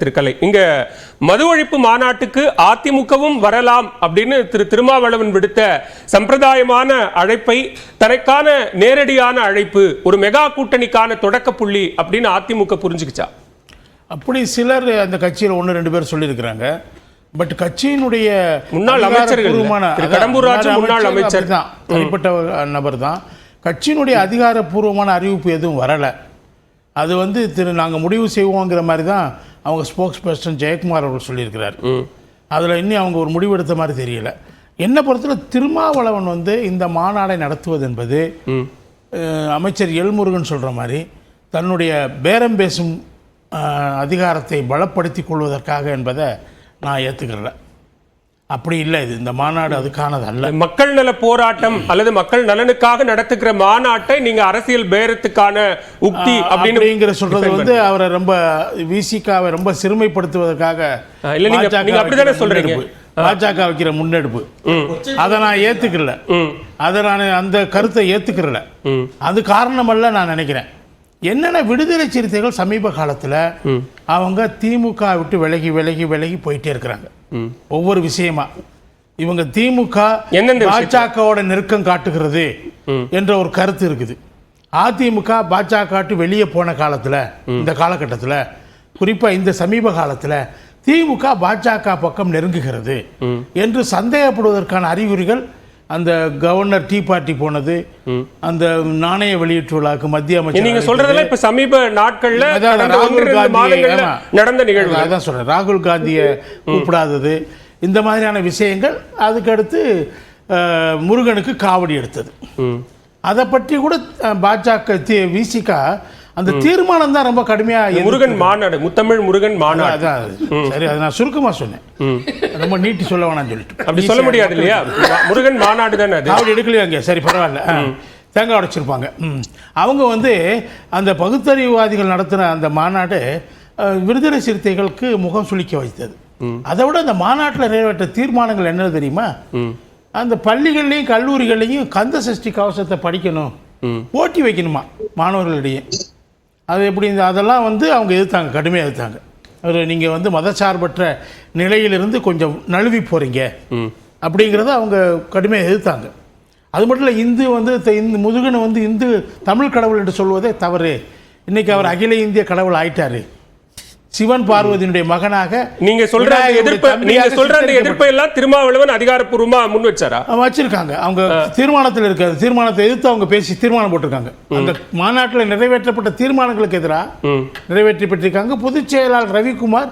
திருக்கலை. இங்க மது ஒழிப்பு மாநாட்டுக்கு அதிமுகவும் வரலாம் அப்படின்னு திரு திருமாவளவன் விடுத்த சம்பிரதாயமான அழைப்பை தனக்கான நேரடியான அழைப்பு ஒரு மெகா கூட்டணிக்கான தொடக்க புள்ளி அப்படின்னு அதிமுக புரிஞ்சுக்கிச்சா? அப்படி சிலர் அந்த கட்சியில் ஒன்று ரெண்டு பேர் சொல்லியிருக்கிறாங்க. பட் கட்சியினுடைய முன்னாள் அமைச்சர்கள் அதான், கடம்பூர் ராஜு முன்னாள் அமைச்சர். அப்படிதான். தனிப்பட்ட நபர் தான் கட்சியினுடைய அதிகாரப்பூர்வமான அறிவிப்பு எதுவும் வரலை. அது வந்து திரு நாங்கள் முடிவு செய்வோங்கிற மாதிரி தான் அவங்க ஸ்போக்ஸ் பர்சன் ஜெயக்குமார் அவர்கள் சொல்லியிருக்கிறார். அதில் இன்னும் அவங்க ஒரு முடிவெடுத்த மாதிரி தெரியல. என்னை பொறுத்தவரை திருமாவளவன் வந்து இந்த மாநாடை நடத்துவது என்பது அமைச்சர் எல்முருகன் சொல்கிற மாதிரி தன்னுடைய பேரம் பேசும் அதிகாரத்தை பலப்படுத்தி கொள்வதற்காக என்பதை நான் ஏற்றுக்கிறேன் அப்படி இல்லை இது இந்த மாநாடு அதுக்கானது அல்ல. மக்கள் நல போராட்டம் அல்லது மக்கள் நலனுக்காக நடத்துகிற மாநாட்டை நீங்க அரசியல் பேரத்துக்கான உக்தி அப்படின்னு அப்படிங்கிற சொல்றது வந்து அவரை ரொம்ப விசிகாவை ரொம்ப சிறுமைப்படுத்துவதற்காக இல்ல, நீங்க- நீங்க அப்படிதானே வைக்கிற சொல்றீங்க. முன்னெடுப்பு. பாஜக வைக்கிற முன்னெடுப்பு. அதை நான் ஏத்துக்கல. அதை நான் அந்த கருத்தை ஏத்துக்கிறல அது காரணமல்ல நான் நினைக்கிறேன். என்னென்ன விடுதலை சிறுத்தைகள் சமீப காலத்துல அவங்க திமுக விட்டு விலகி விலகி விலகி போயிட்டே இருக்கிறாங்க. ஒவ்வொரு விஷயமா. இவங்க திமுக? பாஜகவோட நெருக்கம் காட்டுகிறது என்ற ஒரு கருத்து இருக்குது. அதிமுக பாஜக வெளியே போன காலத்துல இந்த காலகட்டத்துல குறிப்பா இந்த சமீப காலத்துல திமுக பாஜக பக்கம் நெருங்குகிறது என்று சந்தேகப்படுவதற்கான அறிகுறிகள் அந்த கவர்னர் டீ பார்ட்டி போனது. அந்த நாணய வெளியீட்டு விழாக்கு மத்திய அமைச்சர் நீங்க சொல்றதெல்லாம் இப்ப சமீப நாட்கள்ல ராகுல் காந்தி. நடந்த நிகழ்வு. அதான் சொல்றேன். ராகுல் காந்தியை கூப்பிடாதது. இந்த மாதிரியான விஷயங்கள் அதுக்கடுத்து முருகனுக்கு காவடி எடுத்தது. அதை பற்றி கூட பாஜக விசிக அந்த தீர்மானம் தான் ரொம்ப கடுமையா முருகன் மாநாடு முத்தமிழ் முருகன் மாநாடு. சரி அதை நான் சுருக்கமா சொன்னேன். ரொம்ப நீட்டி சொல்ல வேணாம்னு சொல்லிட்டு. அப்படி சொல்ல முடியாது இல்லையா? முருகன் மாநாடு தானே அது? காவடி எடுக்கலையா அங்கே? சரி பரவாயில்ல. தேங்காய் உடைச்சிருப்பாங்க. அவங்க வந்து அந்த பகுத்தறிவுவாதிகள் நடத்தின அந்த மாநாடு விடுதலை சிறுத்தைகளுக்கு முகம் சுளிக்க வைத்தது. அதை விட அந்த மாநாட்டில் நிறைவேற்ற தீர்மானங்கள் என்ன தெரியுமா? அந்த பள்ளிகள்லையும் கல்லூரிகள்லையும் கந்த சஷ்டி கவசத்தை படிக்கணும். போட்டி வைக்கணுமா? மாணவர்களிடையே. அது எப்படி இந்த அதெல்லாம் வந்து அவங்க எதிர்த்தாங்க கடுமையாக எதிர்த்தாங்க. ஒரு நீங்கள் வந்து மதசார்பற்ற நிலையிலிருந்து கொஞ்சம் நழுவி போகிறீங்க அப்படிங்கிறத அவங்க கடுமையாக எதிர்த்தாங்க. அது மட்டும் இல்லை இந்து வந்து இந்த முதுகனை வந்து இந்து தமிழ் கடவுள் என்று சொல்வதே தவறு. இன்னைக்கு அவர் அகில இந்திய கடவுள் ஆயிட்டாரு. சிவன் பார்வதியினுடைய மகனாக நீங்க சொல்ற எதிர்ப்பை நீங்க சொல்ற அந்த எதிர்ப்பை எல்லாம் திருமாவளவன் அதிகாரப்பூர்வமா முன் வச்சாரா? வச்சிருக்காங்க. அவங்க தீர்மானத்தில் இருக்க. தீர்மானத்தை எதிர்த்து அவங்க பேசி தீர்மானம் போட்டிருக்காங்க. அந்த மாநாட்டில் நிறைவேற்றப்பட்ட தீர்மானங்களுக்கு எதிராக. நிறைவேற்றப்பட்டிருக்காங்க பொதுச் செயலாளர் ரவிக்குமார்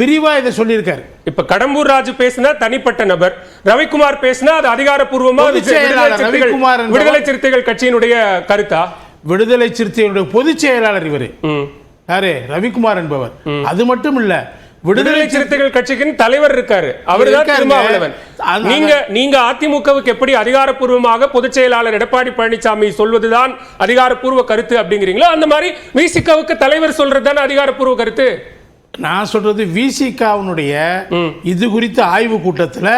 விரிவா இதை சொல்லியிருக்காரு. இப்ப கடம்பூர் ராஜு பேசினா தனிப்பட்ட நபர். ரவிக்குமார் பேசினா அது அதிகாரப்பூர்வமா விடுதலை சிறுத்தைகள் ரவிக்குமார் என்பவர் விடுதலை சிறுத்தைகள் கட்சியினுடைய கருத்தா? விடுதலை சிறுத்தைகளுடைய பொதுச் செயலாளர் இவரு. யாரு? ரவிக்குமார் என்பவர். அது மட்டும் இல்ல விடுதலை சிறுத்தைகள் கட்சிக்கு தலைவர் இருக்காரு. அவர்தான். திருமாவளவன். நீங்க நீங்க அதிமுகவுக்கு எப்படி அதிகாரப்பூர்வமாக பொதுச் செயலாளர் எடப்பாடி பழனிசாமி சொல்வதுதான் அதிகாரப்பூர்வ கருத்து அப்படிங்கிறீங்களோ அந்த மாதிரி விசிகவுக்கு தலைவர் சொல்றதுதானே அதிகாரப்பூர்வ கருத்து? நான் சொல்றது விசிகாவினுடைய இது குறித்த ஆய்வு கூட்டத்துல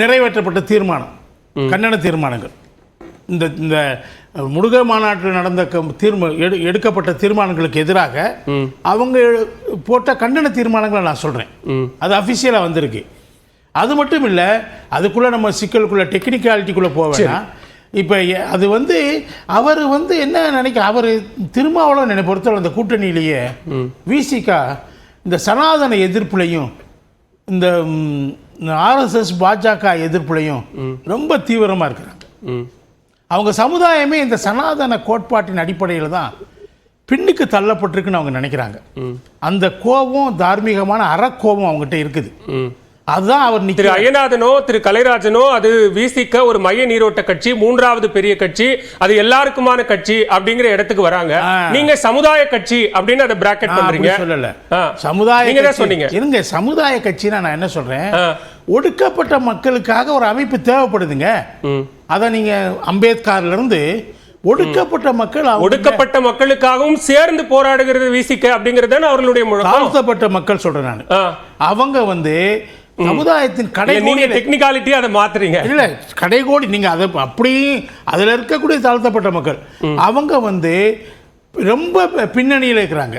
நிறைவேற்றப்பட்ட தீர்மானம். கண்டன தீர்மானங்கள். இந்த இந்த முருக மாநாட்டில் நடந்த தீர்ம எடு- எடுக்கப்பட்ட தீர்மானங்களுக்கு எதிராக அவங்க போட்ட கண்டன தீர்மானங்களை நான் சொல்றேன். அது அஃபிஷியலாக வந்திருக்கு. அது மட்டும் இல்லை அதுக்குள்ள நம்ம சிக்கலுக்குள்ள டெக்னிக்காலிட்டிக்குள்ள வேணாம். இப்போ அது வந்து அவர் வந்து என்ன நினைக்க அவர் திருமாவளவன் என்னை பொறுத்தவரை அந்த கூட்டணியிலேயே விசிகா இந்த சனாதன எதிர்ப்புலையும் இந்த ஆர்எஸ்எஸ் பாஜக எதிர்ப்புலையும் ரொம்ப தீவிரமாக இருக்கிறாங்க. அவங்க சமுதாயமே இந்த சனாதன கோட்பாட்டின் அடிப்படையில் தான் பின்னுக்கு தள்ளப்பட்டிருக்குன்னு அவங்க நினைக்கிறாங்க அந்த கோபம் தார்மீகமான அறக்கோபம் அவங்ககிட்ட இருக்குது. அதுதான் அவர் திரு ஐயநாதனோ திரு கலைராஜனோ அது விசிக ஒரு மைய நீரோட்ட கட்சி மூன்றாவது பெரிய கட்சி அது எல்லாருக்குமான கட்சி அப்படிங்கிற இடத்துக்கு வராங்க. நீங்க சமுதாய கட்சி அப்படின்னு அதை பிராக்கெட் பண்றீங்க சொல்லல. சமுதாய நீங்க தான் சொன்னீங்க. இருங்க சமுதாய கட்சினா நான் என்ன சொல்றேன். ஒடுக்கப்பட்ட மக்களுக்காக ஒரு அமைப்பு தேவைப்படுதுங்க. அதை நீங்க அம்பேத்கர்ல இருந்து ஒடுக்கப்பட்ட மக்கள் ஒடுக்கப்பட்ட மக்களுக்காகவும் சேர்ந்து போராடுகிறது விசிக அப்படிங்கிறது அவர்களுடைய தாழ்த்தப்பட்ட மக்கள் சொல்றேன் நான். அவங்க வந்து சமுதாயத்தின் இல்ல, நீங்க டெக்னிக்காலிட்டி அதை மாத்துறீங்க. இல்ல கடைகோடி நீங்க அதை அப்படி அதுல இருக்கக்கூடிய தாழ்த்தப்பட்ட மக்கள். அவங்க வந்து ரொம்ப பின்னணியில் இருக்கிறாங்க.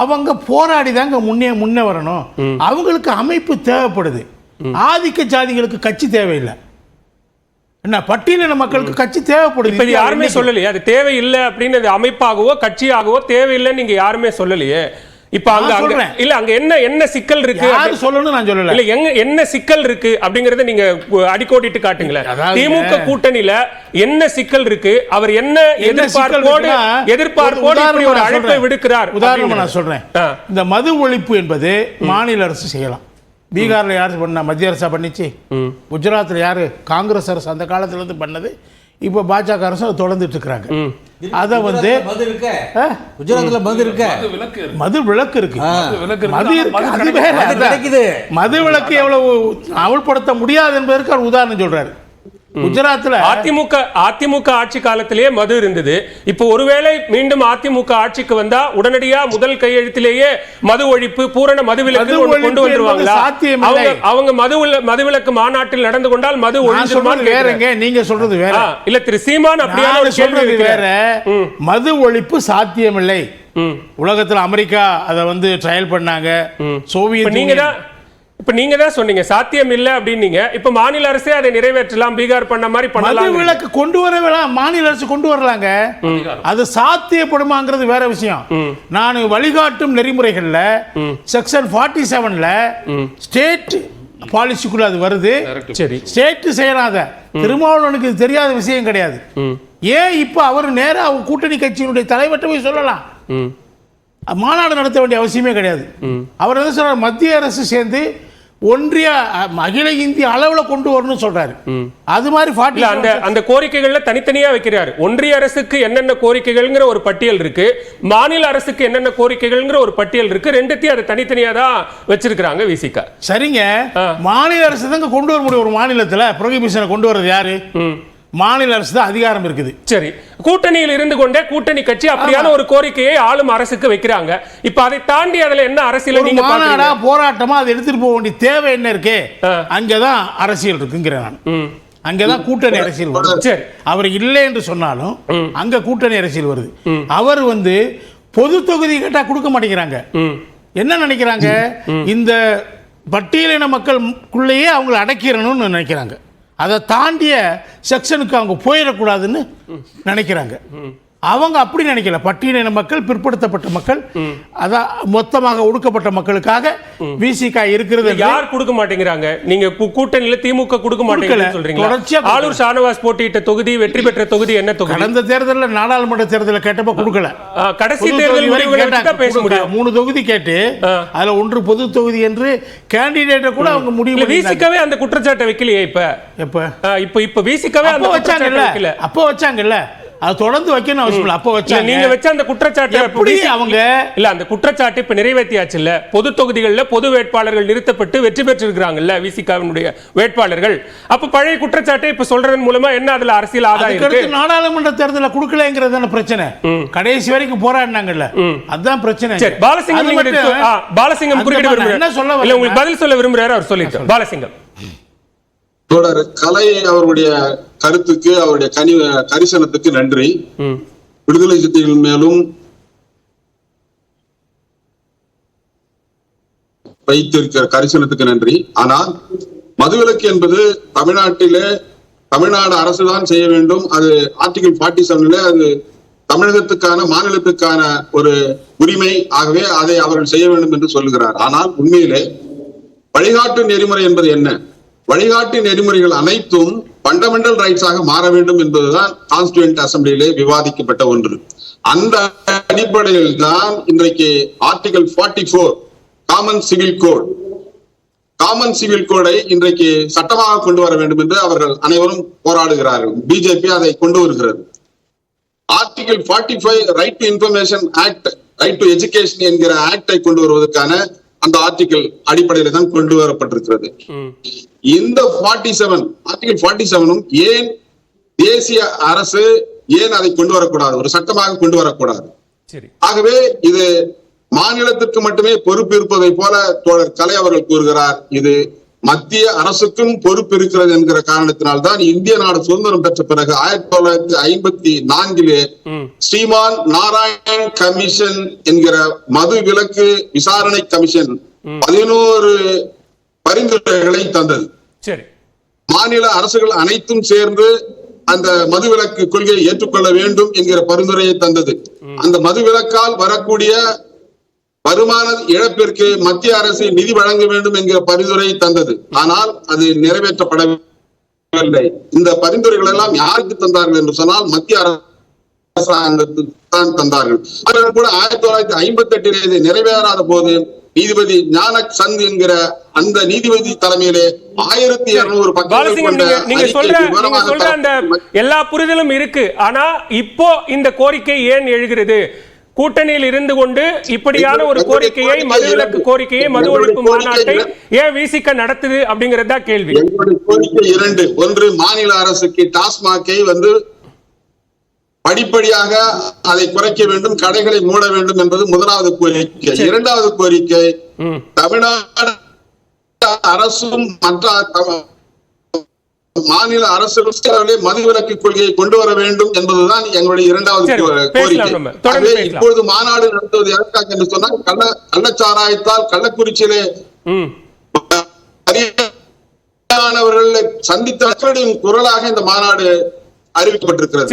அவங்க போராடி தாங்க முன்னே முன்னே வரணும். அவங்களுக்கு அமைப்பு தேவைப்படுது. ஆதிக்க ஜாதிகளுக்கு கட்சி தேவையில்லை. என்ன பட்டியலின மக்களுக்கு கட்சி தேவைப்படுது இப்ப யாருமே. சொல்லலையே. அது தேவையில்லை அப்படின்னு அது அமைப்பாகவோ கட்சியாகவோ தேவையில்லைன்னு நீங்க யாருமே சொல்லலையே. இப்ப அங்க அங்க. இல்ல அங்க என்ன என்ன சிக்கல் இருக்கு யாரு சொல்லணும் நான் சொல்லல. இல்ல எங்க என்ன சிக்கல் இருக்கு அப்படிங்கறத நீங்க அடிக்கோடிட்டு காட்டுங்களேன் திமுக கூட்டணியில என்ன சிக்கல் இருக்கு? அவர் என்ன எதிர்பார்ப்போடு எதிர்பார்ப்போடு ஒரு இப்படி ஒரு அழைப்பை. விடுக்கிறார் உதாரணமா நான். சொல்றேன். இந்த மது ஒழிப்பு என்பது மாநில அரசு செய்யலாம். பீகார்ல யாரு பண்ணா? மத்திய அரசா பண்ணிச்சு? ம். குஜராத்ல யாரு? காங்கிரஸ் அரசு அந்த காலத்துல இருந்து பண்ணது. இப்போ பாஜக அரசு அதை தொடர்ந்துட்டு இருக்கிறாங்க. அதை வந்து? குஜராத்ல மது இருக்க. மது விளக்கு இருக்கு. விலக்கு மது. மது விளக்கு எவ்வளவு அமல்படுத்த முடியாது என்பதற்கு அவர் உதாரணம் சொல்றாரு. குஜராத்ல அதிமுக அதிமுக ஆட்சி காலத்திலேயே மது இருந்தது இப்போ ஒருவேளை மீண்டும் அதிமுக ஆட்சிக்கு வந்தா உடனடியா முதல் கையெழுத்திலேயே மது ஒழிப்பு பூரண மதுவிலக்கு கொண்டு வந்துருவாங்களா. அவங்க அவங்க மது மதுவிலக்கு மாநாட்டில் நடந்து கொண்டால் மது ஒழிஞ்சிருமான்னு. வேறங்க நீங்க சொல்றது வேற இல்ல திரு சீமான் அப்படியான ஒரு கேள்வி. வேற. மது ஒழிப்பு சாத்தியமில்லை. உலகத்துல அமெரிக்கா அதை வந்து ட்ரையல் பண்ணாங்க சோவியத் நீங்க தான் இப்ப நீங்க தான் சொன்னீங்க சாத்தியம் இல்ல அப்படின்னீங்க. இப்ப மாநில அரசே அதை நிறைவேற்றலாம் பீகார் பண்ண மாதிரி மது பண்ணலாம் விலக்கு கொண்டு வர வேணாம் மாநில அரசு கொண்டு வரலாங்க. அது சாத்தியப்படுமாங்கிறது வேற விஷயம். நான் வழிகாட்டும் நெறிமுறைகள்ல செக்ஷன் ஃபார்ட்டி செவன்ல ஸ்டேட் பாலிசிக்குள்ள அது வருது. சரி. ஸ்டேட் செய்யறாத. திருமாவளவனுக்கு இது தெரியாத விஷயம் கிடையாது. ஏன் இப்போ அவர் நேரா அவர் கூட்டணி கட்சியினுடைய தலைவர்கிட்ட போய் சொல்லலாம். மாநாடு நடத்த வேண்டிய அவசியமே கிடையாது. அவர் என்ன சொல்றாரு? மத்திய அரசு சேர்ந்து ஒன்றிய அகில இந்திய அளவுல கொண்டு வரணும்னு சொல்றாரு. அது மாதிரி ஃபார்ட்டி அந்த அந்த கோரிக்கைகள்ல தனித்தனியா வைக்கிறார். ஒன்றிய அரசுக்கு என்னென்ன கோரிக்கைகள்ங்கிற ஒரு பட்டியல் இருக்கு. மாநில அரசுக்கு என்னென்ன கோரிக்கைகள்ங்கிற ஒரு பட்டியல் இருக்கு. ரெண்டுத்தையும் அதை தனித்தனியா தான் வச்சிருக்காங்க விசிகா. சரிங்க. மாநில அரசு தாங்க கொண்டு வர முடியும். ஒரு மாநிலத்துல ப்ரொஹிபிஷனை கொண்டு வர்றது யாரு? மாநில அரசு தான் அதிகாரம் இருக்குது. சரி கூட்டணியில் இருந்து கொண்டே கூட்டணி கட்சி அப்படியான ஒரு கோரிக்கையை ஆளும் அரசுக்கு வைக்கிறாங்க. இப்ப அதை தாண்டி அதுல என்ன அரசியல நீங்க மாநாடா போராட்டமா அதை எடுத்துட்டு போக வேண்டிய தேவை என்ன இருக்கு. அங்கதான் அரசியல் இருக்குங்கிறேன் நான். அங்கதான் கூட்டணி அரசியல் வருது. சரி. அவர் இல்லை என்று சொன்னாலும் அங்க கூட்டணி அரசியல் வருது. அவர் வந்து பொது தொகுதி கேட்டா கொடுக்க மாட்டேங்கிறாங்க. என்ன நினைக்கிறாங்க? இந்த பட்டியலின மக்களுக்குள்ளேயே அவங்களை அடக்கிடணும்னு நினைக்கிறாங்க. அதை தாண்டிய செக்ஷனுக்கு அவங்க போயிடக்கூடாதுன்னு நினைக்கிறாங்க. அவங்க அப்படி நினைக்கல. பட்டியலின மக்கள் பிற்படுத்தப்பட்ட மக்கள் அதான் மொத்தமாக ஒடுக்கப்பட்ட மக்களுக்காக விசிகா இருக்கிறது யார் கொடுக்க மாட்டேங்கிறாங்க? நீங்க கூட்டணியில திமுக கொடுக்க மாட்டேங்கிறீங்கன்னு சொல்றீங்களா? தொடர்ச்சியா. ஆளூர் ஷானவாஸ் போட்டியிட்ட தொகுதி வெற்றி பெற்ற தொகுதி என்ன தொகுதி? கடந்த தேர்தலில் நாடாளுமன்ற தேர்தலில் கேட்டப்ப கொடுக்கல. கடைசி தேர்தல் பேச. முடியும். மூணு தொகுதி கேட்டு. அதுல ஒன்று பொது தொகுதி என்று கேண்டிடேட்டை கூட அவங்க முடிவு. விசிகாவே அந்த குற்றச்சாட்டை வைக்கலையே இப்ப? இப்ப இப்ப விசிகாவே அந்த அப்ப வச்சாங்கல்ல. அப்ப வச்சாங்கல்ல. அது தொடர்ந்து வைக்கணும் அவசியம் இல்லை. அப்ப வச்சாங்க. நீங்க வச்ச அந்த குற்றச்சாட்டை எப்படி அவங்க இல்ல அந்த குற்றச்சாட்டு இப்ப நிறைவேற்றியாச்சு இல்ல பொது தொகுதிகளில் பொது வேட்பாளர்கள் நிறுத்தப்பட்டு வெற்றி பெற்றிருக்கிறாங்கல்ல விசிகாவினுடைய வேட்பாளர்கள். அப்ப பழைய குற்றச்சாட்டை இப்ப சொல்றதன் மூலமா என்ன அதுல அரசியல் ஆதாயம் இருக்கு? நாடாளுமன்ற தேர்தலில் கொடுக்கலங்கிறது தானே பிரச்சனை. கடைசி வரைக்கும் போராடினாங்கல்ல. அதுதான் பிரச்சனை. சரி பாலசிங்கம் பாலசிங்கம் குறுக்கிட நான் என்ன சொல்ல விரும்புறாரு இல்ல உங்களுக்கு பதில் சொல்ல விரும்புறாரு அவர் சொல்லிட்டு பாலசிங்கம். தொடர் கலை அவருடைய கருத்துக்கு அவருடைய கனி கரிசனத்துக்கு நன்றி. விடுதலை சிறுத்தைகள் மேலும் வைத்திருக்கிற கரிசனத்துக்கு நன்றி. ஆனால் மதுவிலக்கு என்பது தமிழ்நாட்டிலே தமிழ்நாடு அரசுதான் செய்ய வேண்டும். அது ஆர்டிகல் ஃபார்ட்டி செவன்ல அது தமிழகத்துக்கான மாநிலத்துக்கான ஒரு உரிமை. ஆகவே அதை அவர்கள் செய்ய வேண்டும் என்று சொல்லுகிறார். ஆனால் உண்மையிலே வழிகாட்டு நெறிமுறை என்பது என்ன? வழிகாட்டு நெறிமுறைகள் அனைத்தும் ஃபண்டமெண்டல் ரைட்ஸாக மாற வேண்டும் என்பதுதான் கான்ஸ்டியூண்ட் அசம்பிளியிலே விவாதிக்கப்பட்ட ஒன்று. அந்த அடிப்படையில் தான் இன்றைக்கு article 44 four common civil code common civil கோடை இன்றைக்கு சட்டமாக கொண்டு வர வேண்டும் என்று அவர்கள் அனைவரும் போராடுகிறார்கள். பிஜேபி அதை கொண்டு வருகிறது. Article 45 five right to information act right to education என்கிற ஆக்டை கொண்டு வருவதற்கான அந்த ஆர்டிகல் அடிப்படையில தான் கொண்டு வரப்பட்டிருக்கிறது. இந்த 47 செவன் ஆர்டிகல் ஃபார்ட்டி செவனும் ஏன் தேசிய அரசு ஏன் அதை கொண்டு வரக்கூடாது? ஒரு சட்டமாக கொண்டு வரக்கூடாது. ஆகவே இது மாநிலத்திற்கு மட்டுமே பொறுப்பு இருப்பதை போல தோழர் கலை அவர்கள் கூறுகிறார் இது மத்திய அரசுக்கும் பொறுப்பு இருக்கிறது என்கிற காரணத்தினால்தான் இந்திய நாடு சுதந்திரம் பெற்ற பிறகு ஆயிரத்தி தொள்ளாயிரத்தி ஐம்பத்தி நான்கிலே ஸ்ரீமான் நாராயண் கமிஷன் என்கிற மது விலக்கு விசாரணை கமிஷன் பதினோரு பரிந்துரைகளை தந்தது. மாநில அரசுகள் அனைத்தும் சேர்ந்து அந்த மதுவிலக்கு கொள்கையை ஏற்றுக்கொள்ள வேண்டும் என்கிற பரிந்துரையை தந்தது. அந்த மதுவிலக்கால் வரக்கூடிய வருமான இழப்பிற்கு மத்திய அரசு நிதி வழங்க வேண்டும் என்கிற பரிந்துரையை தந்தது. ஆனால் அது நிறைவேற்றப்படவில்லை. இந்த பரிந்துரைகள் எல்லாம் யாருக்கு தந்தார்கள் என்று சொன்னால் மத்திய அரசாங்கத்துக்கு தான் தந்தார்கள். அவர்கள் கூட ஆயிரத்தி தொள்ளாயிரத்தி ஐம்பத்தி எட்டில் இது நிறைவேறாத போது நீதிபதி ஞானக் சந்த் என்கிற அந்த நீதிபதி தலைமையிலே ஆயிரத்தி இருநூறு நீங்க சொல்ற நீங்க சொல்ற அந்த எல்லா புரிதலும் இருக்கு. ஆனா இப்போ இந்த கோரிக்கை ஏன் எழுகிறது? கூட்டணியில் இருந்து கொண்டு இப்படியான ஒரு கோரிக்கையை கோரிக்கை. மதுவிலக்கு இரண்டு. கோரிக்கையை மது ஒழிப்பு மாநாட்டை. ஏன் விசிக நடத்துது அப்படிங்கிறது கேள்வி. கோரிக்கை இரண்டு. ஒன்று மாநில அரசுக்கு டாஸ்மாகை வந்து படிப்படியாக அதை குறைக்க வேண்டும் கடைகளை மூட வேண்டும் என்பது முதலாவது கோரிக்கை. இரண்டாவது கோரிக்கை தமிழ்நாடு அரசும் மற்ற மாநில அரசுகளே மதுவிலக்கு கொள்கையை கொண்டு வர வேண்டும் என்பதுதான் எங்களுடைய இரண்டாவது கோரிக்கை. இப்பொழுது மாநாடு நடத்துவது எதற்காக என்று சொன்னால் கள்ள கள்ளச்சாராயத்தால் கள்ளக்குறிச்சியிலே சந்தித்த குரலாக இந்த மாநாடு அறிவிக்கப்பட்டிருக்கிறது.